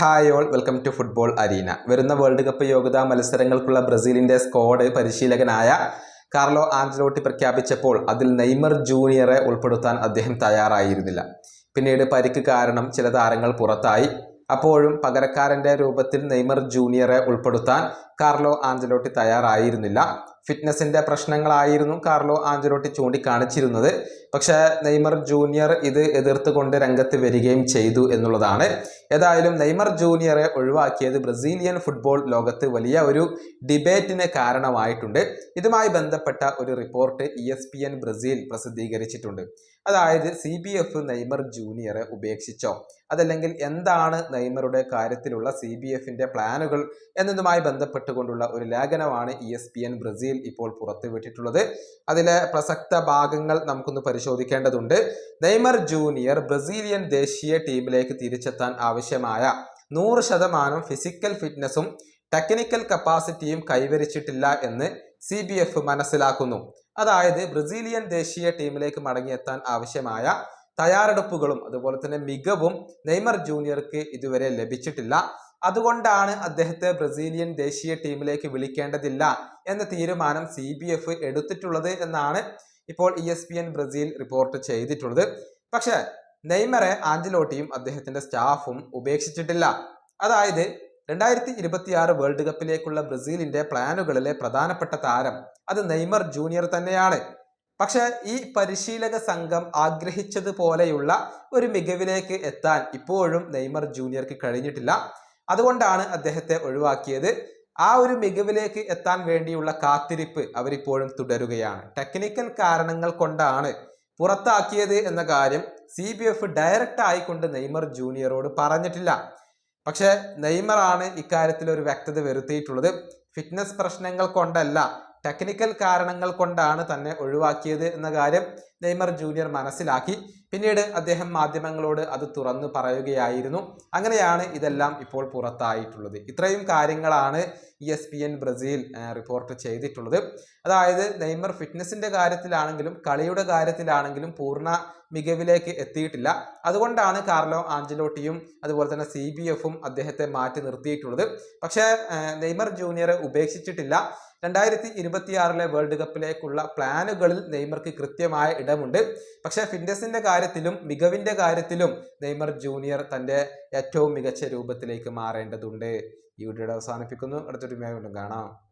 Hi all welcome to football arena വരുന്ന world cup യോഗ്യതാ മത്സരങ്ങൾക്കുള്ള ബ്രസീലിന്റെ സ്ക്വാഡ് പരിശീലകനായ കാർലോ ആഞ്ചലോട്ടി പ്രഖ്യാപിച്ചപ്പോൾ അതിൽ നെയ്മർ ജൂനിയറെ ഉൾപ്പെടുത്താൻ അദ്ദേഹം തയ്യാറായിരുന്നില്ല. പിന്നീട് പരിക്ക് കാരണം ചില താരങ്ങൾ പുറത്തായി. അപ്പോഴും പകരക്കാരന്റെ രൂപത്തിൽ നെയ്മർ ജൂനിയറെ ഉൾപ്പെടുത്താൻ കാർലോ ആഞ്ചലോട്ടി തയ്യാറായിരുന്നില്ല. ഫിറ്റ്നസിന്റെ പ്രശ്നങ്ങളായിരുന്നു കാർലോ ആഞ്ചലോട്ടി ചൂണ്ടിക്കാണിച്ചിരുന്നത്. പക്ഷേ നെയ്മർ ജൂനിയർ ഇത് എതിർത്തുകൊണ്ട് രംഗത്ത് വരികയും ചെയ്തു എന്നുള്ളതാണ്. ഏതായാലും നെയ്മർ ജൂനിയറെ ഒഴിവാക്കിയത് ബ്രസീലിയൻ ഫുട്ബോൾ ലോകത്ത് വലിയ ഒരു ഡിബേറ്റിന് കാരണമായിട്ടുണ്ട്. ഇതുമായി ബന്ധപ്പെട്ട ഒരു റിപ്പോർട്ട് ഇ ബ്രസീൽ പ്രസിദ്ധീകരിച്ചിട്ടുണ്ട്. അതായത് സി ബി എഫ് നെയ്മർ ജൂനിയറെ ഉപേക്ഷിച്ചോ? അതല്ലെങ്കിൽ എന്താണ് നെയ്മറുടെ കാര്യത്തിലുള്ള സി ബി എഫിന്റെ പ്ലാനുകൾ എന്നതുമായി ബന്ധപ്പെട്ടുകൊണ്ടുള്ള ഒരു ലേഖനമാണ് E S P N Brazil ഇപ്പോൾ പുറത്തുവിട്ടിട്ടുള്ളത്. അതിലെ പ്രസക്ത ഭാഗങ്ങൾ നമുക്കൊന്ന് പരിശോധിക്കേണ്ടതുണ്ട്. നെയ്മർ ജൂനിയർ ബ്രസീലിയൻ ദേശീയ ടീമിലേക്ക് തിരിച്ചെത്താൻ ആവശ്യമായ നൂറ് ശതമാനം ഫിസിക്കൽ ഫിറ്റ്നസും ടെക്നിക്കൽ കപ്പാസിറ്റിയും കൈവരിച്ചിട്ടില്ല എന്ന് സി ബി എഫ് മനസ്സിലാക്കുന്നു. അതായത് ബ്രസീലിയൻ ദേശീയ ടീമിലേക്ക് മടങ്ങിയെത്താൻ ആവശ്യമായ തയ്യാറെടുപ്പുകളും അതുപോലെ തന്നെ മികവും നെയ്മർ ജൂനിയർക്ക് ഇതുവരെ ലഭിച്ചിട്ടില്ല. അതുകൊണ്ടാണ് അദ്ദേഹത്തെ ബ്രസീലിയൻ ദേശീയ ടീമിലേക്ക് വിളിക്കേണ്ടതില്ല എന്ന തീരുമാനം സി ബി എഫ് എടുത്തിട്ടുള്ളത് എന്നാണ് ഇപ്പോൾ E S P N Brazil report ചെയ്തിട്ടുള്ളത്. പക്ഷേ നെയ്മറെ ആഞ്ചലോട്ടിയും അദ്ദേഹത്തിന്റെ സ്റ്റാഫും ഉപേക്ഷിച്ചിട്ടില്ല. അതായത് രണ്ടായിരത്തി ഇരുപത്തിയാറ് വേൾഡ് കപ്പിലേക്കുള്ള ബ്രസീലിന്റെ പ്ലാനുകളിലെ പ്രധാനപ്പെട്ട താരം അത് നെയ്മർ ജൂനിയർ തന്നെയാണ്. പക്ഷെ ഈ പരിശീലക സംഘം ആഗ്രഹിച്ചതുപോലെയുള്ള ഒരു മികവിലേക്ക് എത്താൻ ഇപ്പോഴും നെയ്മർ ജൂനിയർക്ക് കഴിഞ്ഞിട്ടില്ല. അതുകൊണ്ടാണ് അദ്ദേഹത്തെ ഒഴിവാക്കിയത്. ആ ഒരു മികവിലേക്ക് എത്താൻ വേണ്ടിയുള്ള കാത്തിരിപ്പ് അവരിപ്പോഴും തുടരുകയാണ്. ടെക്നിക്കൽ കാരണങ്ങൾ കൊണ്ടാണ് പുറത്താക്കിയത് എന്ന കാര്യം സി ബി എഫ് ഡയറക്റ്റ് ആയിക്കൊണ്ട് നെയ്മർ ജൂനിയറോട് പറഞ്ഞിട്ടില്ല. പക്ഷേ നെയ്മറാണ് ഇക്കാര്യത്തിൽ ഒരു വ്യക്തത വരുത്തിയിട്ടുള്ളത്. ഫിറ്റ്നസ് പ്രശ്നങ്ങൾ കൊണ്ടല്ല ടെക്നിക്കൽ കാരണങ്ങൾ കൊണ്ടാണ് തന്നെ ഒഴിവാക്കിയത് എന്ന കാര്യം നെയ്മർ ജൂനിയർ മനസ്സിലാക്കി. പിന്നീട് അദ്ദേഹം മാധ്യമങ്ങളോട് അത് തുറന്നു പറയുകയായിരുന്നു. അങ്ങനെയാണ് ഇതെല്ലാം ഇപ്പോൾ പുറത്തായിട്ടുള്ളത്. ഇത്രയും കാര്യങ്ങളാണ് E S P N Brazil report ചെയ്തിട്ടുള്ളത്. അതായത് നെയ്മർ ഫിറ്റ്നസിന്റെ കാര്യത്തിലാണെങ്കിലും കളിയുടെ കാര്യത്തിലാണെങ്കിലും പൂർണ മികവിലേക്ക് എത്തിയിട്ടില്ല. അതുകൊണ്ടാണ് കാർലോ ആഞ്ചലോട്ടിയും അതുപോലെ തന്നെ സി ബി എഫും അദ്ദേഹത്തെ മാറ്റി നിർത്തിയിട്ടുള്ളത്. പക്ഷേ നെയ്മർ ജൂനിയറെ ഉപേക്ഷിച്ചിട്ടില്ല. രണ്ടായിരത്തി ഇരുപത്തിയാറിലെ വേൾഡ് കപ്പിലേക്കുള്ള പ്ലാനുകളിൽ നെയ്മർക്ക് കൃത്യമായ ഇടമുണ്ട്. പക്ഷേ ഫിറ്റ്നസിന്റെ കാര്യത്തിലും മികവിന്റെ കാര്യത്തിലും നെയ്മർ ജൂനിയർ തന്റെ ഏറ്റവും മികച്ച രൂപത്തിലേക്ക് മാറേണ്ടതുണ്ട്. ഈ വീഡിയോയുടെ അവസാനിപ്പിക്കുന്നു. അടുത്തൊരു കാണാം.